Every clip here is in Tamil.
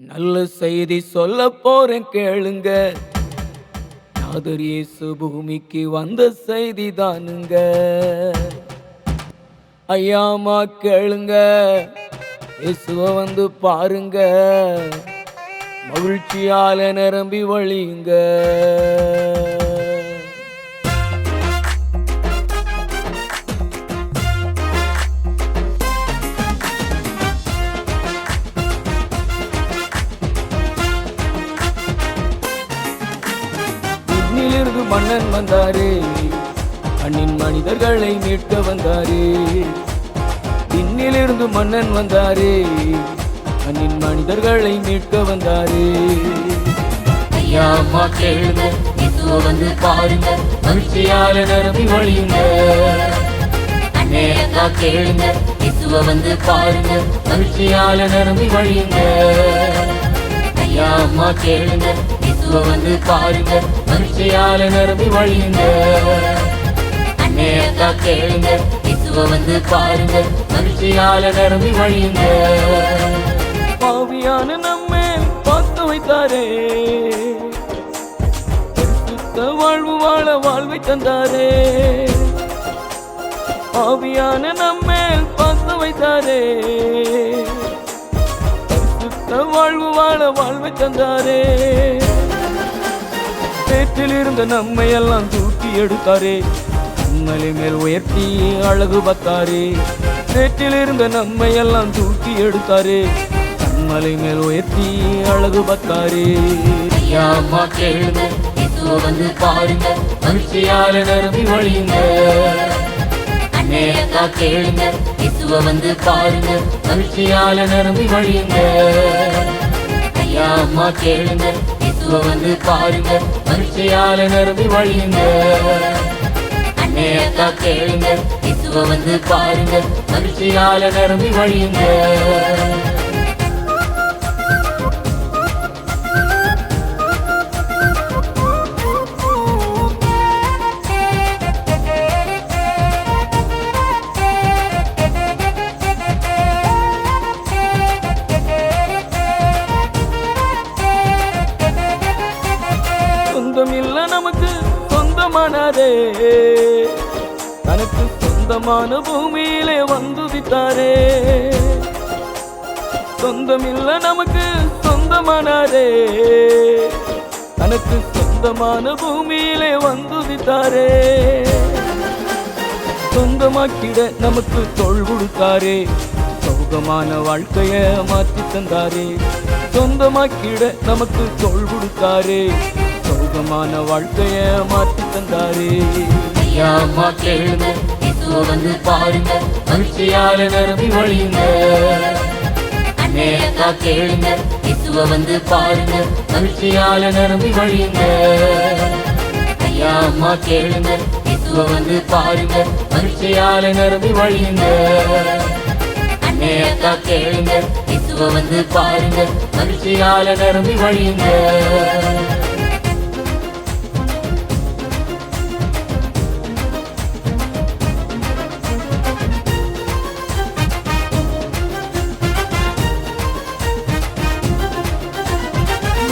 நல்ல செய்தி சொல்ல போறேன் கேளுங்க. நாதர் இயேசு பூமிக்கு வந்த செய்தி தானுங்க. ஐயாமா கேளுங்க. இயேசுவ வந்து பாருங்க. மகிழ்ச்சியால நிரம்பி வழியுங்க. ஒரு மன்னன் வந்தாரே. மண்ணின் மனிதர்களை மீட்க வந்தாரே. விண்ணிலிருந்து மன்னன் வந்தாரே. மண்ணின் மனிதர்களை மீட்க வந்தாரே. ஐயா அம்மா கேளுங்க. இயேசுவ வந்து பாருங்க. மகிழ்ச்சியால நிரம்பி வழியுங்க அண்ணே அக்கா கேளுங்க. இசுவ வந்து பாருங்க. மகிழ்ச்சியால நிரம்பி வழியுங்க ஐயா அம்மா கேளுங்க. இயேசுவ வந்து பாருங்க மகிழ்ச்சியால நிரம்பி வழியுங்க. அண்ணே அக்கா கேளுங்க இயேசுவ வந்து பாருங்க மகிழ்ச்சியால நிரம்பி வழியுங்க. பாவியான நம்மை பார்த்து வைத்தாரே. வாழ்வு வாழ வாழ்வை தந்தாரே. ஆவியான நம்மை பார்த்து வைத்தாரே. வாழ்வு வாழ வாழ்வை தந்தாரே. சேற்றில் இருந்த நம்மை எல்லாம் தூக்கி எடுத்தாரே. கண்மலை மேல் உயர்த்தி அழகு பார்த்தாரே. சேற்றில் இருந்த நம்மை எல்லாம் தூக்கி எடுத்தாரே. கண்மலை மேல் உயர்த்தி அழகு பார்த்தாரே. அம்மா கேளுங்க. வந்து பாருங்க. மகிழ்ச்சியால நிரம்பி வழியுங்க. அக்கா கேளுங்க. இயேசுவ வந்து பாருங்க. மகிழ்ச்சியால நிரம்பி வழியுங்க. ஐயா அம்மா கேளுங்க. இயேசுவ வந்து பாருங்க மகிழ்ச்சியால நிரம்பி வழியுங்க. அண்ணே அக்கா கேளுங்க இயேசுவ வந்து பாருங்க மகிழ்ச்சியால நிரம்பி வழியுங்க. மனதே. தனக்கு சொந்தமான பூமியிலே வந்து சொந்தமில்ல நமக்கு சொந்தமானாரே தனக்கு சொந்தமான பூமியிலே வந்து சொந்தமாக்கிட நமக்கு தொல் கொடுத்தாரே சௌகமான வாழ்க்கைய மாற்றி தந்தாரே. சொந்தமாக்கிட நமக்கு தொல் கொடுத்தாரே சௌகமான வாழ்க்கைய மாற்றி தந்தாரே ஐயா அம்மா கேளுங்க வந்து பாருங்க மகிழ்ச்சியால நிரம்பி வழியுங்க அண்ணே அக்கா கேளுங்க இயேசுவ வந்து பாருங்க மகிழ்ச்சியால நிரம்பி வழியுங்க ஐயா அம்மா கேளுங்க இயேசுவ வந்து பாருங்க மகிழ்ச்சியால நிரம்பி வழியுங்க அண்ணே அக்கா கேளுங்க இயேசுவ வந்து பாருங்க மகிழ்ச்சியால நிரம்பி வழியுங்க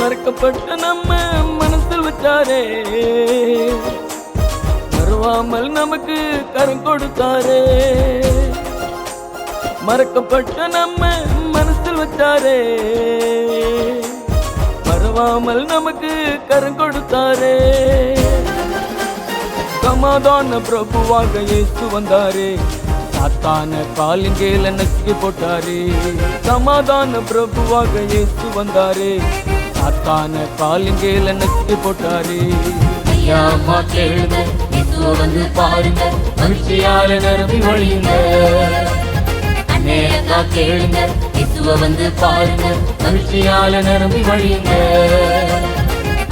மறக்கப்பட்ட நம்ம மனசில் வச்சாரே. மறவாமல் நமக்கு கரம் கொடுத்தாரே. மறக்கப்பட்ட நம்ம மனசில் வச்சாரே. மறவாமல் நமக்கு கரம் கொடுத்தாரே. சமாதான பிரபுவாக இயேசு வந்தாரே. சாத்தான காலின் கீழ நசுக்கி போட்டாரே. சமாதான பிரபுவாக இயேசு வந்தாரே. சாத்தான காலின் கீழ நசுக்கி போட்டாரே. கேளுங்க வந்து பாருங்க மகிழ்ச்சியால நிரம்பி வழியுங்க அண்ணே கேளுங்க இசுவ வந்து பாருங்க மகிழ்ச்சியால நிரம்பி வழியுங்க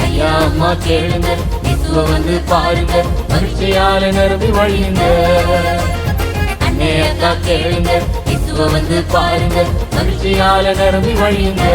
ஐயா அம்மா கேளுங்க இசுவ வந்து பாருங்க மகிழ்ச்சியால நிரம்பி வழியுங்க அண்ணே கேளுங்க இசுவ வந்து பாருங்க மகிழ்ச்சியால நிரம்பி வழியுங்க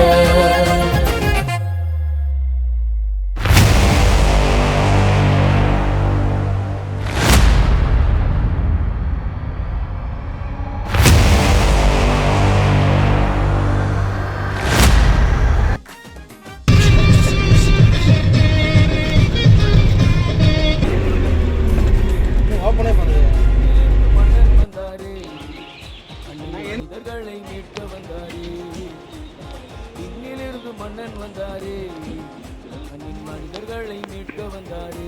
மன்னன் வந்தாரே. மண்ணின் மனிதர்களை மீட்க வந்தாரே.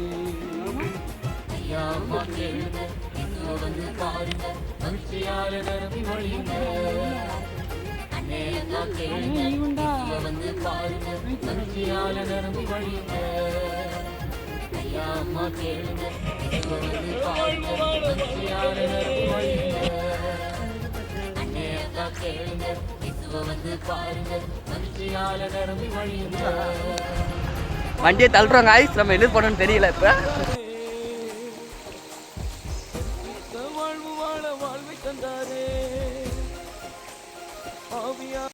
வந்து பாருங்க. மகிழ்ச்சியால நிரம்பி வழியுங்க வந்து பாருங்க. மகிழ்ச்சியால நிரம்பி வழியுங்க அம்மா கேளுங்க வந்து பாருங்க. மகிழ்ச்சியால நிரம்பி வழியுங்க கேளுங்க வந்து வண்டியை தள்ளுறோங்க ஆயிஸ் நம்ம என்ன பண்ணணும்னு தெரியல இப்போ.